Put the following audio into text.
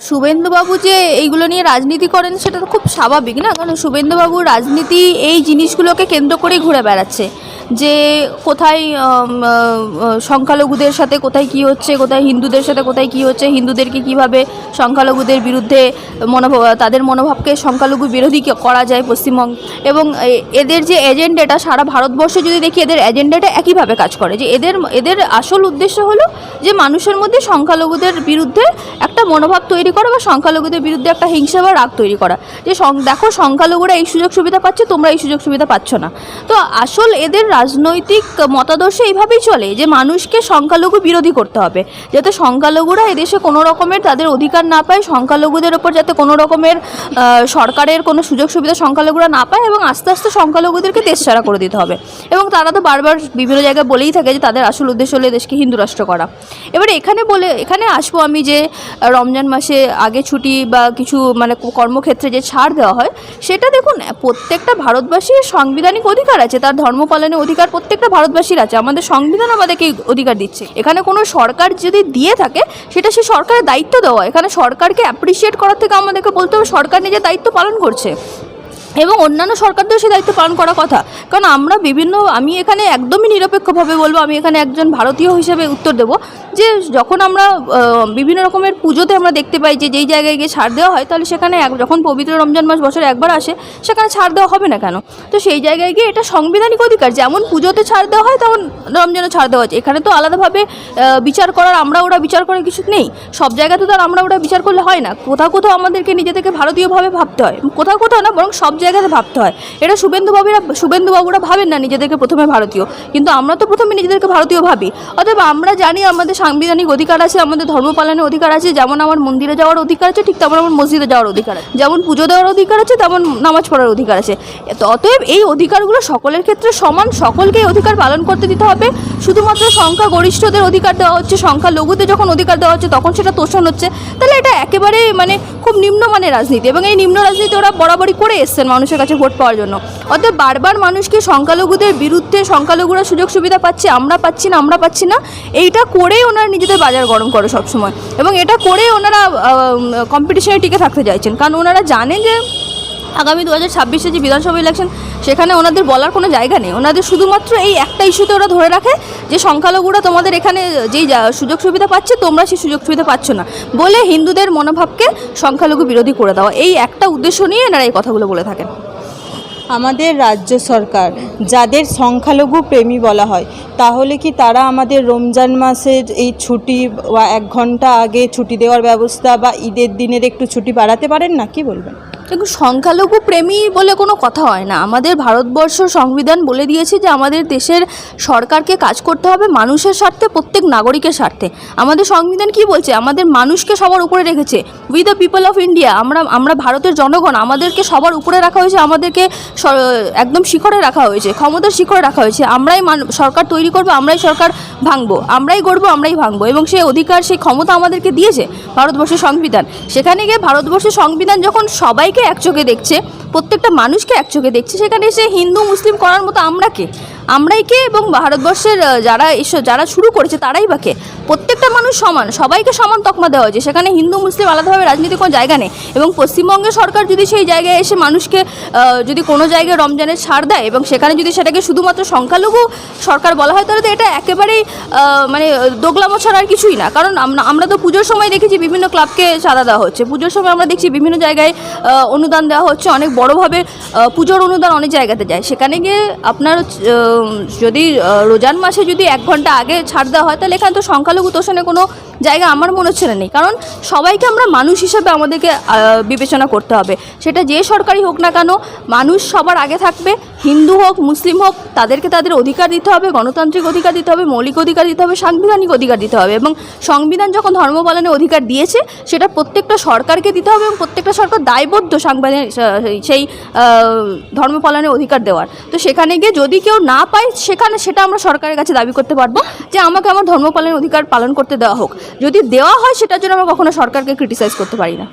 শুভেন্দুবাবু যে এইগুলো নিয়ে রাজনীতি করেন, সেটা খুব স্বাভাবিক না? কারণ শুভেন্দুবাবু রাজনীতি এই জিনিসগুলোকে কেন্দ্র করেই ঘুরে বেড়াচ্ছে। যে কোথায় সংখ্যালঘুদের সাথে কোথায় কি হচ্ছে, কোথায় হিন্দুদের সাথে কোথায় কি হচ্ছে, হিন্দুদেরকে কীভাবে সংখ্যালঘুদের বিরুদ্ধে মনোভাব, তাদের মনোভাবকে সংখ্যালঘু বিরোধী করা যায় পশ্চিমবঙ্গ। এবং এদের যে এজেন্ডাটা, সারা ভারতবর্ষে যদি দেখি, এদের এজেন্ডাটা একইভাবে কাজ করে। যে এদের এদের আসল উদ্দেশ্য হলো যে মানুষের মধ্যে সংখ্যালঘুদের বিরুদ্ধে একটা মনোভাব তৈরি করা বা সংখ্যালঘুদের বিরুদ্ধে একটা হিংসা বা রাগ তৈরি করা। যে দেখো, সংখ্যালঘুরা এই সুযোগ সুবিধা পাচ্ছে, তোমরা এই সুযোগ সুবিধা পাচ্ছ না। তো আসল এদের রাজনৈতিক মতাদর্শ এইভাবেই চলে যে মানুষকে সংখ্যালঘু বিরোধী করতে হবে। যাতে সংখ্যালঘুরা এদেশে কোনো রকমের তাদের অধিকার না পায়, সংখ্যালঘুদের ওপর যাতে কোনো রকমের সরকারের কোনো সুযোগ সুবিধা সংখ্যালঘুরা না পায় এবং আস্তে আস্তে সংখ্যালঘুদেরকে দেশ ছাড়া করে দিতে হবে। এবং তারা তো বারবার বিভিন্ন জায়গায় বলেই থাকে যে তাদের আসল উদ্দেশ্য হলো দেশকে হিন্দু রাষ্ট্র করা। এবারে এখানে বলে, এখানে আসব আমি যে, রমজান মাসে আগে ছুটি বা কিছু মানে কর্মক্ষেত্রে যে ছাড় দেওয়া হয়, সেটা দেখুন, প্রত্যেকটা ভারতবাসীর সাংবিধানিক অধিকার আছে, তার ধর্ম পালনের অধিকার প্রত্যেকটা ভারতবাসীর আছে। আমাদের সংবিধান আমাদেরকে অধিকার দিচ্ছে। এখানে কোনো সরকার যদি দিয়ে থাকে, সেটা সে সরকারের দায়িত্ব দেওয়া। এখানে সরকারকে অ্যাপ্রিসিয়েট করার থেকে আমাদেরকে বলতে হবে, সরকার নিজের দায়িত্ব পালন করছে। এবং অন্যান্য সরকারদেরও সেই দায়িত্ব পালন করা কথা। কারণ আমরা বিভিন্ন, আমি এখানে একদমই নিরপেক্ষভাবে বলব, আমি এখানে একজন ভারতীয় হিসেবে উত্তর দেব যে যখন আমরা বিভিন্ন রকমের পুজোতে আমরা দেখতে পাই যে যেই জায়গায় গিয়ে ছাড় দেওয়া হয়, তাহলে সেখানে যখন পবিত্র রমজান মাস বছরে একবার আসে, সেখানে ছাড় দেওয়া হবে না কেন? তো সেই জায়গায় গিয়ে এটা সাংবিধানিক অধিকার, যেমন পুজোতে ছাড় দেওয়া হয়, তেমন রমজানও ছাড় দেওয়া হচ্ছে। এখানে তো আলাদাভাবে বিচার করার আমরা ওরা বিচার করার কিছু নেই। সব জায়গাতে তো আর আমরা ওরা বিচার করলে হয় না। কোথাও কোথাও আমাদেরকে নিজে থেকে ভারতীয়ভাবে ভাবতে হয়। কোথাও কোথাও না, বরং সব জায়গাতে ভাবতে হয়। এটা শুভেন্দুবাবুরা শুভেন্দুবাবুরা ভাবেন না নিজেদেরকে প্রথমে ভারতীয়। কিন্তু আমরা তো প্রথমে নিজেদেরকে ভারতীয় ভাবি। অতএব আমরা জানি আমাদের সাংবিধানিক অধিকার আছে, আমাদের ধর্ম পালনের অধিকার আছে, যেমন আমার মন্দিরে যাওয়ার অধিকার আছে, ঠিক তেমন আমার মসজিদে যাওয়ার অধিকার আছে। যেমন পুজো দেওয়ার অধিকার আছে, তেমন নামাজ পড়ার অধিকার আছে। অতএব এই অধিকারগুলো সকলের ক্ষেত্রে সমান সকলকে অধিকার পালন করতে দিতে হবে। শুধুমাত্র সংখ্যা গরিষ্ঠদের অধিকার দেওয়া হচ্ছে, সংখ্যা লঘুদের যখন অধিকার দেওয়া হচ্ছে, তখন সেটা তোষণ হচ্ছে। তাহলে এটা একেবারে মানে খুব নিম্নমানের রাজনীতি এবং এই নিম্ন রাজনীতি ওরা বরাবরই করে এসছেন মানুষের কাছে ভোট পাওয়ার জন্য। অর্থাৎ বারবার মানুষকে সংখ্যালঘুদের বিরুদ্ধে সংখ্যালঘুরা সুযোগ সুবিধা পাচ্ছে, আমরা পাচ্ছি না, আমরা পাচ্ছি না? এইটা করেই ওনারা নিজেদের বাজার গরম করে সবসময়। এবং এটা করে ওনারা কম্পিটিশনে টিকে থাকতে চাইছেন। কারণ ওনারা জানেন যে আগামী দু হাজার ছাব্বিশে যে বিধানসভা ইলেকশন সেখানে ওনাদের বলার কোনো জায়গা নেই। ওনাদের শুধুমাত্র এই একটা ইস্যুতে ওরা ধরে রাখে যে সংখ্যালঘুরা তোমাদের এখানে যেই সুযোগ সুবিধা পাচ্ছে, তোমরা সেই সুযোগ সুবিধা পাচ্ছ না বলে হিন্দুদের মনোভাবকে সংখ্যালঘু বিরোধী করে দেওয়া। এই একটা উদ্দেশ্য নিয়ে এনারা এই কথাগুলো বলে থাকেন। আমাদের রাজ্য সরকার যাদের সংখ্যালঘু প্রেমী বলা হয়, তাহলে কি তারা আমাদের রমজান মাসের এই ছুটি বা এক ঘণ্টা আগে ছুটি দেওয়ার ব্যবস্থা বা ঈদের দিনের একটু ছুটি বাড়াতে পারেন না? কি বলবেন? দেখুন, সংখ্যালঘু প্রেমী বলে কোনো কথা হয় না। আমাদের ভারতবর্ষ সংবিধান বলে দিয়েছে যে আমাদের দেশের সরকারকে কাজ করতে হবে মানুষের স্বার্থে, প্রত্যেক নাগরিকের স্বার্থে। আমাদের সংবিধান কি বলছে? আমাদের মানুষকে সবার উপরে রেখেছে। We the people of India আমরা আমরা ভারতের জনগণ, আমাদেরকে সবার উপরে রাখা হয়েছে, আমাদেরকে একদম শিখরে রাখা হয়েছে, ক্ষমতার শিখরে রাখা হয়েছে। আমরাই সরকার তৈরি করব, আমরাই সরকার ভাঙবো। আমরাই গড়বো, আমরাই ভাঙবো। এবং সেই অধিকার, সেই ক্ষমতা আমাদেরকে দিয়েছে ভারতবর্ষের সংবিধান। সেখানে গিয়ে ভারতবর্ষের সংবিধান যখন সবাইকে এক চোখে দেখছে? প্রত্যেকটা মানুষকে একচোখে দেখছে। সেখানে এসে হিন্দু, মুসলিম করার মতো আমরা কে? আমরাই কে এবং ভারতবর্ষের যারা এসব যারা শুরু করেছে তারাই বা কে? প্রত্যেকটা মানুষ সমান, সবাইকে সমান তকমা দেওয়া হয়েছে। সেখানে হিন্দু, মুসলিম আলাদাভাবে রাজনীতি কোনো জায়গা নেই। এবং পশ্চিমবঙ্গের সরকার যদি সেই জায়গায় এসে মানুষকে যদি কোনো জায়গায় রমজানের ছাড় দেয় এবং সেখানে যদি সেটাকে শুধুমাত্র সংখ্যালঘু সরকার বলা হয়, তাহলে তো এটা একেবারেই মানে দোগলামো ছাড়া আর কিছুই না। কারণ আমরা তো পুজোর সময় দেখেছি বিভিন্ন ক্লাবকে চাঁদা দেওয়া হচ্ছে। পুজোর সময় আমরা দেখছি বিভিন্ন জায়গায় অনুদান দেওয়া হচ্ছে। অনেক বড়োভাবে পুজোর অনুদান অনেক জায়গাতে যায়। সেখানে গিয়ে আপনার যদি রোজান মাসে যদি এক ঘণ্টা আগে ছাড় দেওয়া হয়, তাহলে এখানে তো সংখ্যালঘু তোষণে কোনো জায়গা আমার মনে হচ্ছে না নেই। কারণ সবাইকে আমরা মানুষ হিসাবে আমাদেরকে বিবেচনা করতে হবে। সেটা যে সরকারি হোক না কেন, মানুষ সবার আগে থাকবে, হিন্দু হোক, মুসলিম হোক, তাদেরকে তাদের অধিকার দিতে হবে, গণতান্ত্রিক অধিকার দিতে হবে, মৌলিক অধিকার দিতে হবে, সাংবিধানিক অধিকার দিতে হবে এবং সংবিধান যখন ধর্ম পালনের অধিকার দিয়েছে, সেটা প্রত্যেকটা সরকারকে দিতে হবে এবং প্রত্যেকটা সরকার দায়বদ্ধ সাংবিধানিক সেই ধর্ম পালনের অধিকার দেওয়ার। তো সেখানে গিয়ে যদি কেউ না পায়, সেখানে সেটা আমরা সরকারের কাছে দাবি করতে পারব যে আমাকে আমার ধর্ম পালনের অধিকার পালন করতে দেওয়া হোক। যদি দেওয়া হয় সেটার জন্য আমরা কখনো সরকারকে ক্রিটিসাইজ করতে পারি না।